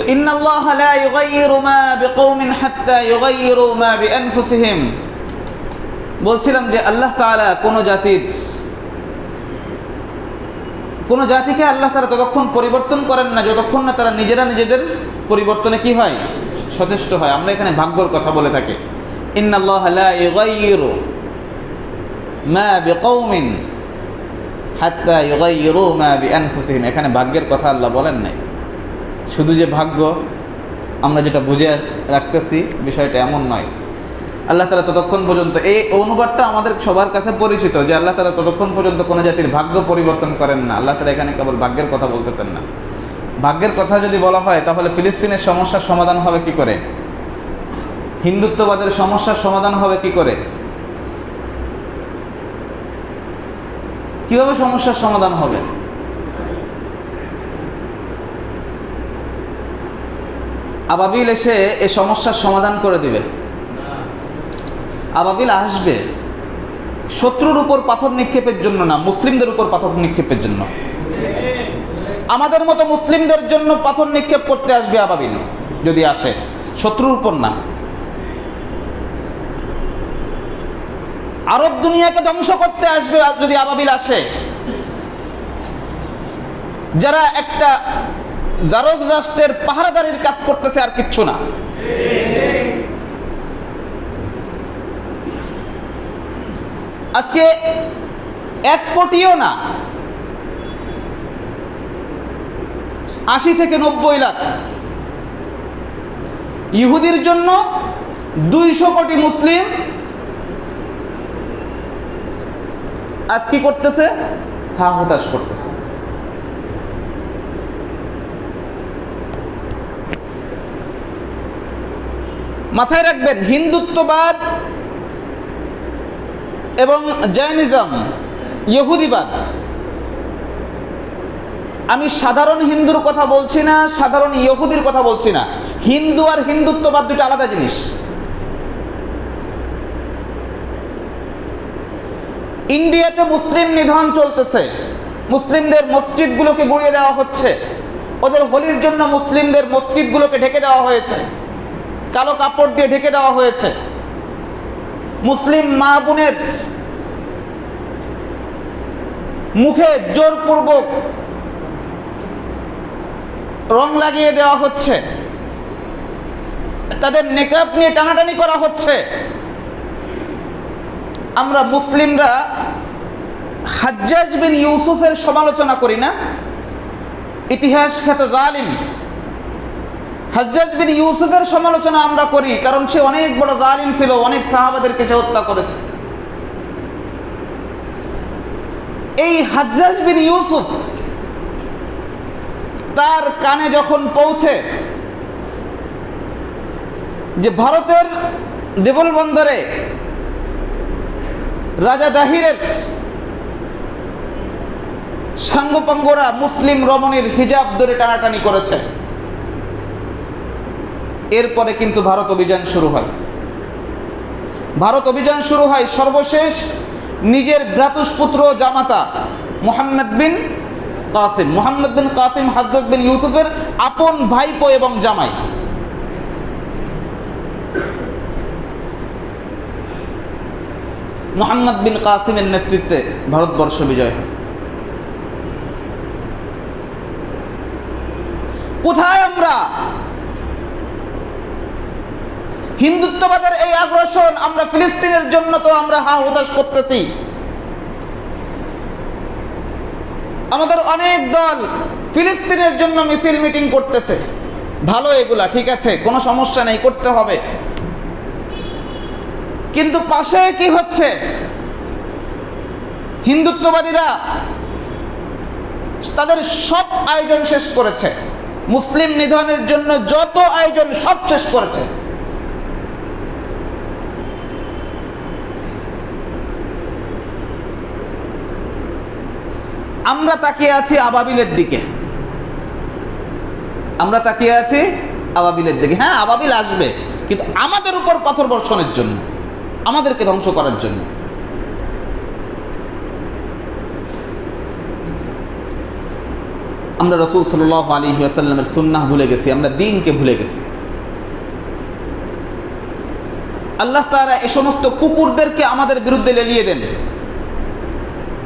তো ইন্নাল্লাহ লা ইউগাইয়িরু মা বিকৌমিন হাত্তা ইউগাইয়িরু মা বিআনফুসিহিম। বলছিলাম যে আল্লাহ তাআলা কোন জাতির, কোন জাতিকে আল্লাহ তারা ততক্ষণ পরিবর্তন করেন না, যতক্ষণ না তারা নিজেরা নিজেদের পরিবর্তনে কি হয়? সচেষ্ট হয়। আমরা এখানে ভাগ্যর কথা বলে থাকি। ইন্নাল্লাহ লা ইউগাইয়িরু মা বিকৌমিন হাত্তা ইউগাইয়িরু মা বিআনফুসিহিম। এখানে ভাগ্যের কথা আল্লাহ বলেন নাই। শুধু যে ভাগ্য, আমরা যেটা বুঝে রাখতেছি, বিষয়টা এমন নয়। আল্লাহ তালা ততক্ষণ পর্যন্ত এই অনুবাদটা আমাদের সবার কাছে পরিচিত, যে আল্লাহ তালা ততক্ষণ পর্যন্ত কোনো জাতির ভাগ্য পরিবর্তন করেন না। আল্লাহ তালা এখানে কেবল ভাগ্যের কথা বলতেছেন না। ভাগ্যের কথা যদি বলা হয়, তাহলে ফিলিস্তিনের সমস্যার সমাধান হবে কি করে? হিন্দুত্ববাদের সমস্যার সমাধান হবে কি করে? কীভাবে সমস্যার সমাধান হবে? আবাবিল এসে এ সমস্যার সমাধান করে দিবে। আবাবিল আসবে। শত্রুর উপর পাথর নিক্ষেপের জন্য না, মুসলিমদের উপর পাথর নিক্ষেপের জন্য। আমাদের মতো মুসলিমদের জন্য পাথর নিক্ষেপ করতে আসবে আবাবিল, যদি আসে। শত্রুর উপর না। আরব দুনিয়াকে ধ্বংস করতে আসবে যদি আবাবিল আসে। যারা একটা জারজ রাষ্ট্রের পাহারাদারির কাজ করতেছে আর কিচ্ছু না। আজকে এক কোটিও না, আশি থেকে নব্বই লাখ ইহুদির জন্য দুইশো কোটি মুসলিম আজ কি করতেছে? হা হতাশ করতেছে। মাথায় রাখবেন, হিন্দুত্ববাদ এবং জৈনিজম, ইহুদিবাদ। আমি সাধারণ হিন্দুর কথা বলছি না, সাধারণ ইহুদির কথা বলছি না। হিন্দু আর হিন্দুত্ববাদ দুটো আলাদা জিনিস। ইন্ডিয়াতে মুসলিম নিধন চলতেছে। মুসলিমদের মসজিদগুলোকে গুড়িয়ে দেওয়া হচ্ছে। ওদের হোলির জন্য মুসলিমদের মসজিদগুলোকে ঢেকে দেওয়া হয়েছে। কালো কাপড় দিয়ে ঢেকে দেওয়া হয়েছে। মুসলিম মা বোনের মুখে জোরপূর্বক রং লাগিয়ে দেওয়া হচ্ছে। তাদের নেকাব নিয়ে টানাটানি করা হচ্ছে। আমরা মুসলিমরা হাজ্জাজ বিন ইউসুফের সমালোচনা করি না। ইতিহাস খ্যাত জালিম। হাজ্জাজ বিন ইউসুফের সমালোচনা আমরা করি, কারণ সে অনেক বড় জালিম ছিল, অনেক সাহাবাদেরকে সে হত্যা করেছে। এই হাজ্জাজ বিন ইউসুফ তার কানে যখন পৌঁছে যে ভারতের দেবল বন্দরে রাজা দাহিরের সাঙ্গপাঙ্গরা মুসলিম রমণীর হিজাব ধরে টানাটানি করেছে এরপরে কিন্তু ভারত অভিযান শুরু হয়। ভারত অভিযান শুরু হয় সর্বশেষ নিজের ভ্রাতুষ্পুত্র জামাতা মোহাম্মদ বিন কাসিম, মোহাম্মদ বিন কাসিম হাজরত বিন ইউসুফের আপন ভাইপো এবং জামাই। মোহাম্মদ বিন কাসিমের নেতৃত্বে ভারতবর্ষ বিজয় হয়। কোথায় আমরা হিন্দুত্ববাদের এই আগ্রাসন আমরা ফিলিস্তিনের জন্য তো আমরা হা হতাশ করতেছি। আমাদের অনেক দল ফিলিস্তিনের জন্য মিছিল মিটিং করতেছে। ভালো এগুলা, ঠিক আছে, কোনো সমস্যা নেই, করতে হবে। কিন্তু পাশে কি হচ্ছে? হিন্দুত্ববাদীরা তাদের সব আয়োজন শেষ করেছে। মুসলিম নিধনের জন্য যত আয়োজন সব শেষ করেছে। আমরা তাকিয়ে আছি আবাবিলের দিকে। আমরা তাকিয়ে আছি আবাবিলের দিকে। হ্যাঁ আবাবিল আসবে, কিন্তু আমাদের উপর পাথর বর্ষণের জন্য, আমাদেরকে ধ্বংস করার জন্য। আমরা রসুল সাল আলী আসাল্লামের সুন্নাহ ভুলে গেছি, আমরা দিনকে ভুলে গেছি। আল্লাহ তারা এ সমস্ত কুকুরদেরকে আমাদের বিরুদ্ধে লেলিয়ে দেন।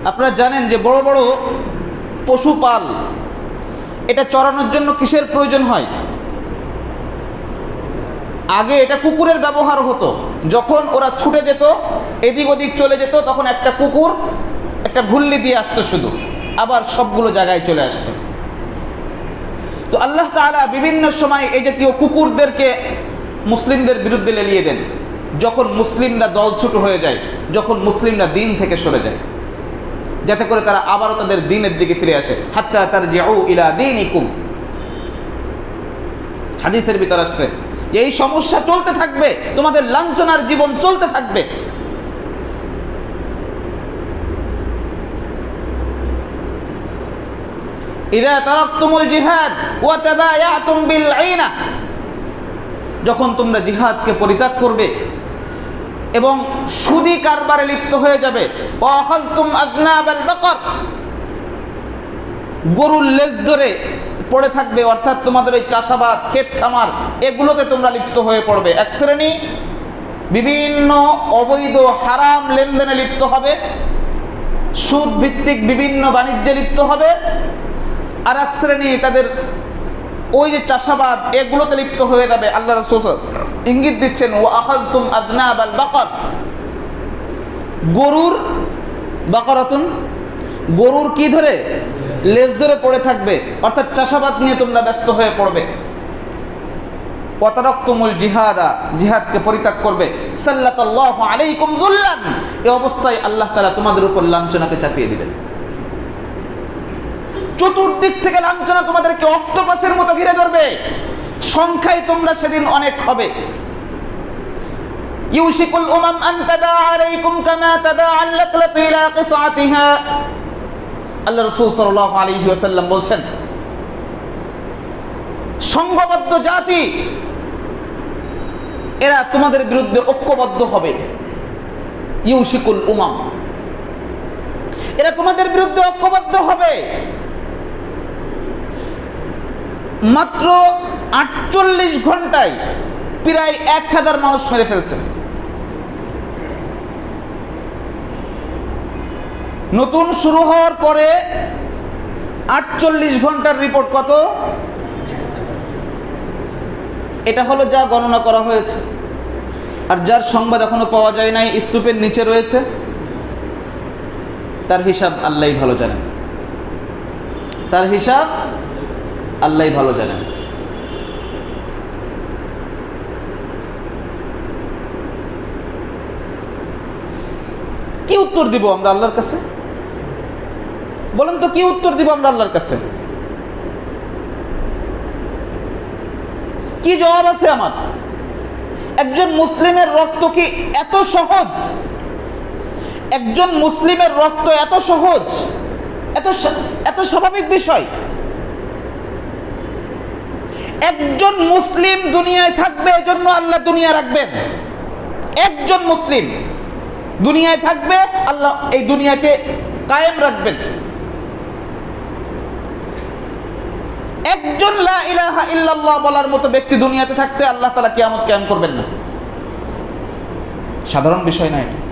আপনারা জানেন যে বড় বড় পশুপাল, এটা চড়ানোর জন্য কিসের প্রয়োজন হয়? আগে এটা কুকুরের ব্যবহার হতো। যখন ওরা ছুটে যেত, এদিক ওদিক চলে যেত, তখন একটা কুকুর একটা ঘুল্লি দিয়ে আসতো শুধু। আবার সবগুলো জায়গায় চলে আসতো। তো আল্লাহ তাআলা বিভিন্ন সময় এই জাতীয় কুকুরদেরকে মুসলিমদের বিরুদ্ধে লেলিয়ে দেন। যখন মুসলিমরা দলছুট হয়ে যায়, যখন মুসলিমরা দিন থেকে সরে যায়। যাতে করে তারা আবারও তাদের দিনের দিকে ফিরে আসে। হাত্তা তার যে ইলা দিন ইকুম হাদিসের ভিতর আসছে যে এই সমস্যা চলতে থাকবে, তোমাদের লাঞ্ছনার জীবন চলতে থাকবে। ইদা তারাকতুমুল জিহাদ ওয়া তাবায়াতুম বিল আইনা। যখন তোমরা জিহাদকে পরিত্যাগ করবে এবং সুদি কারবারে লিপ্ত হয়ে যাবে। গরুর লেজ ধরে পড়ে থাকবে, অর্থাৎ তোমাদের ওই চাষাবাদ ক্ষেত খামার এগুলোতে তোমরা লিপ্ত হয়ে পড়বে। এক শ্রেণি বিভিন্ন অবৈধ হারাম লেনদেনে লিপ্ত হবে সুদ ভিত্তিক বিভিন্ন বাণিজ্যে লিপ্ত হবে, আর এক শ্রেণি তাদের ওই যে চাষাবাদ, এগুলোতে লিপ্ত হয়ে যাবে আল্লাহ রসুল ইঙ্গিত দিচ্ছেন ও আল বাকর। গরুর বাকরাতুন, গরুর কি ধরে? লেজ ধরে পড়ে থাকবে। অর্থাৎ চাষাবাদ নিয়ে তোমরা ব্যস্ত হয়ে পড়বে। জিহাদা, জিহাদকে পরিত্যাগ করবে। আলাইকুম যুল্লান। এই অবস্থায় আল্লাহ তাআলা তোমাদের উপর লাঞ্ছনাকে চাপিয়ে দিবেন। চতুর্দিক থেকে লাঞ্ছনা তোমাদেরকে অক্টোপাসের ধরবে সংখ্যায় তোমরা সেদিন অনেক হবে। ইউশিকুল উমাম আন তাদা আলাইকুম কামা তাদা ইলা কিসআতিহা। আল্লাহ রাসূল সাল্লাল্লাহু আলাইহি ওয়াসাল্লাম সংঘবদ্ধ জাতি, এরা তোমাদের বিরুদ্ধে ঐক্যবদ্ধ হবে। ইউশিকুল উমাম, এরা তোমাদের বিরুদ্ধে ঐক্যবদ্ধ হবে। মাত্র আটচল্লিশ ঘন্টায় প্রায় এক হাজার মানুষ মেরে ফেলছে। নতুন শুরু হওয়ার পরে আটচল্লিশ ঘণ্টার রিপোর্ট কত? এটা হলো যা গণনা করা হয়েছে। আর যার সংবাদ এখনও পাওয়া যায় নাই, স্তূপের নিচে রয়েছে, তার হিসাব আল্লাহ ভালো জানেন তার হিসাব আল্লাহ ভালো জানেন। কি উত্তর দিব আমরা আল্লাহর কাছে? বলেন তো, কি উত্তর দিব আমরা আল্লাহর কাছে? কি জবাব আছে আমার? একজন মুসলিমের রক্ত কি এত সহজ? একজন মুসলিমের রক্ত এত সহজ? এত এত স্বাভাবিক বিষয়? একজন মুসলিম দুনিয়ায় থাকবে, এজন্য আল্লাহ দুনিয়া রাখবেন। একজন মুসলিম দুনিয়ায় থাকবে, আল্লাহ এই দুনিয়াকে কায়েম রাখবেন। একজন লা ইলাহা ইল্লাল্লাহ বলার মতো ব্যক্তি দুনিয়াতে থাকতে আল্লাহ তালা কিয়ামত কায়েম করবেন না। সাধারণ বিষয় না এটা।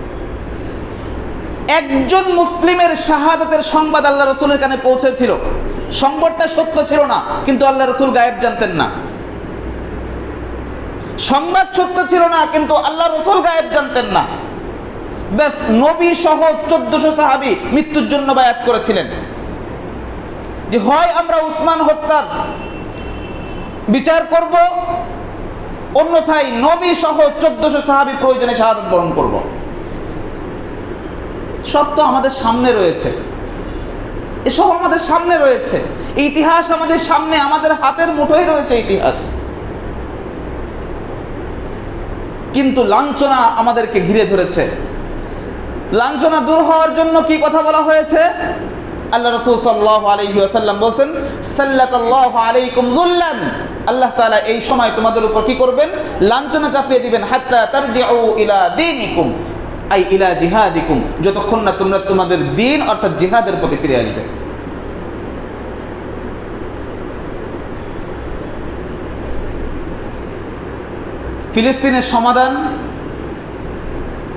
একজন মুসলিমের শাহাদাতের সংবাদ আল্লাহ রসুলের কানে পৌঁছেছিল। সংবাদটা সত্য ছিল না, কিন্তু আল্লাহ রসুল গায়েব জানতেন না। সংবাদ সত্য ছিল না, কিন্তু আল্লাহ রসুল গায়েব জানতেন না। ব্যাস, নবী সহ চোদ্দশো সাহাবি মৃত্যুর জন্য বায়াত করেছিলেন। যে হয় আমরা উসমান হত্যার বিচার করব, অন্যথায় নবী সহ চোদ্দশো সাহাবি প্রয়োজনে শাহাদত বরণ করব। সব তো আমাদের সামনে রয়েছে। এসব আমাদের সামনে রয়েছে। ইতিহাস আমাদের সামনে, আমাদের হাতের মুঠোয় রয়েছে ইতিহাস। কিন্তু লাঞ্ছনা আমাদেরকে ঘিরে ধরেছে। লাঞ্ছনা দূর হওয়ার জন্য কি কথা বলা হয়েছে? আল্লাহ রসুল সাল্লাহ আলহি আসাল্লাম বলছেন সাল্লাহ আলাইকুম জুল্লান আল্লাহ তালা এই সময় তোমাদের উপর কি করবেন? লাঞ্ছনা চাপিয়ে দিবেন, হাত্তা তার ইলা দিনিকুম। আই ইলা জিহাদিকুম, যতক্ষণ না তোমরা তোমাদের দিন অর্থাৎ জিহাদের প্রতি ফিরে আসবে। ফিলিস্তিনের সমাধান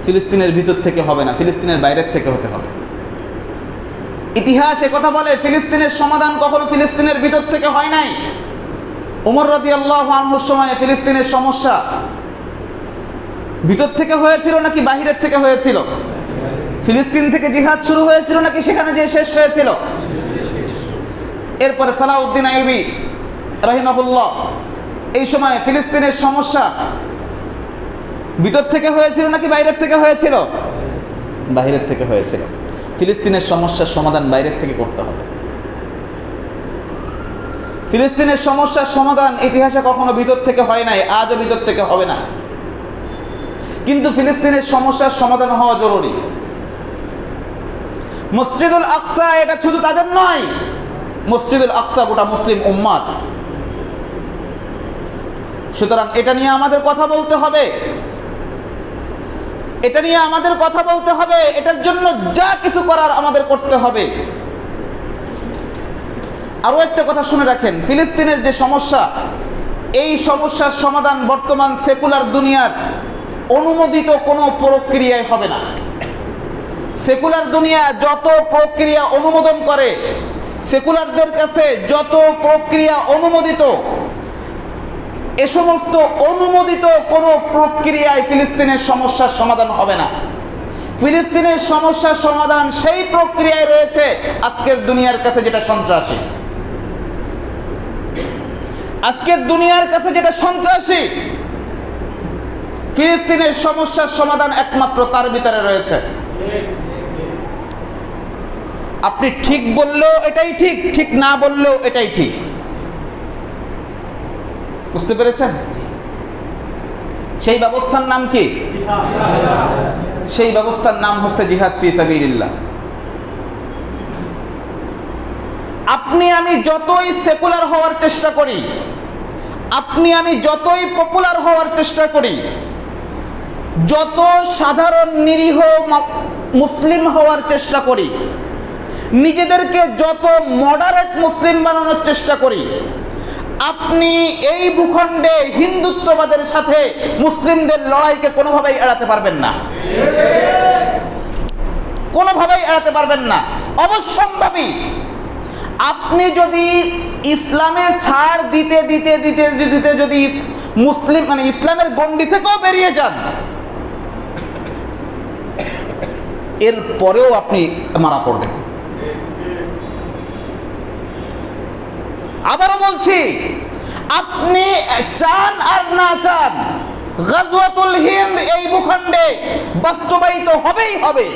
ফিলিস্তিনের ভিতর থেকে হবে না, ফিলিস্তিনের বাইরের থেকে হতে হবে। ইতিহাস কথা বলে, ফিলিস্তিনের সমাধান কখনো ফিলিস্তিনের ভিতর থেকে হয় নাই। উমর রদি আল্লাহ আনহুর সময়ে ফিলিস্তিনের সমস্যা ভিতর থেকে হয়েছিল নাকি বাহিরের থেকে হয়েছিল? ফিলিস্তিন থেকে জিহাদ শুরু হয়েছিল নাকি সেখানে যে শেষ হয়েছিল? এরপরে সালাউদ্দিন আইবি রহিমাহুল্লাহ, এই সময় ফিলিস্তিনের সমস্যা ভিতর থেকে হয়েছিল নাকি বাইরের থেকে হয়েছিল? বাইরের থেকে হয়েছিল। ফিলিস্তিনের সমস্যার সমাধান বাইরের থেকে করতে হবে। ফিলিস্তিনের সমস্যার সমাধান ইতিহাসে কখনো ভিতর থেকে হয় নাই, আজও ভিতর থেকে হবে না। কিন্তু ফিলিস্তিনের সমস্যার সমাধান হওয়া জরুরি। মসজিদুল আকসা এটা শুধু তাদের নয়, মসজিদুল আকসা গোটা মুসলিম উম্মাদ। সুতরাং এটা নিয়ে আমাদের কথা বলতে হবে। এটা নিয়ে আমাদের কথা বলতে হবে, এটার জন্য যা কিছু করার আমাদের করতে হবে। আরও একটা কথা শুনে রাখেন, ফিলিস্তিনের যে সমস্যা, এই সমস্যার সমাধান বর্তমান সেকুলার দুনিয়ার অনুমোদিত কোনো প্রক্রিয়ায় হবে না। সেকুলার দুনিয়া যত প্রক্রিয়া অনুমোদন করে, সেকুলারদের কাছে যত প্রক্রিয়া অনুমোদিত, এ সমস্ত অনুমোদিত কোনো প্রক্রিয়ায় ফিলিস্তিনের সমস্যার সমাধান হবে না। ফিলিস্তিনের সমস্যার সমাধান সেই প্রক্রিয়ায় রয়েছে আজকের দুনিয়ার কাছে যেটা সন্ত্রাসী। আজকের দুনিয়ার কাছে যেটা সন্ত্রাসী ফিলিস্তিনের সমস্যার সমাধান একমাত্র তার ভিতরে রয়েছে। আপনি ঠিক বললেও এটাই ঠিক ঠিক না বললেও এটাই ঠিক। বুঝতে পেরেছেন? সেই ব্যবস্থার নাম কি? সেই ব্যবস্থার নাম হচ্ছে জিহাদ ফি সাবিলিল্লাহ। আপনি আমি যতই সেকুলার হওয়ার চেষ্টা করি, আপনি আমি যতই পপুলার হওয়ার চেষ্টা করি যত সাধারণ নিরীহ মুসলিম হওয়ার চেষ্টা করি, নিজেদেরকে যত মডারেট মুসলিম বানানোর চেষ্টা করি, আপনি এই ভূখণ্ডে হিন্দুত্ববাদের সাথে মুসলিমদের লড়াইকে কোনোভাবেই এড়াতে পারবেন না। কোনোভাবেই এড়াতে পারবেন না। অবশ্যম্ভাবী, আপনি যদি ইসলামে ছাড় দিতে দিতে দিতে দিতে যদি মুসলিম মানে ইসলামের গণ্ডি থেকেও বেরিয়ে যান এর পরেও আপনি মারা পড়বেন। আবারও বলছি, আপনি চান আর না চান, গাজওয়াতুল হিন্দ এই ভূখণ্ডে বাস্তবায়িত হবেই হবে।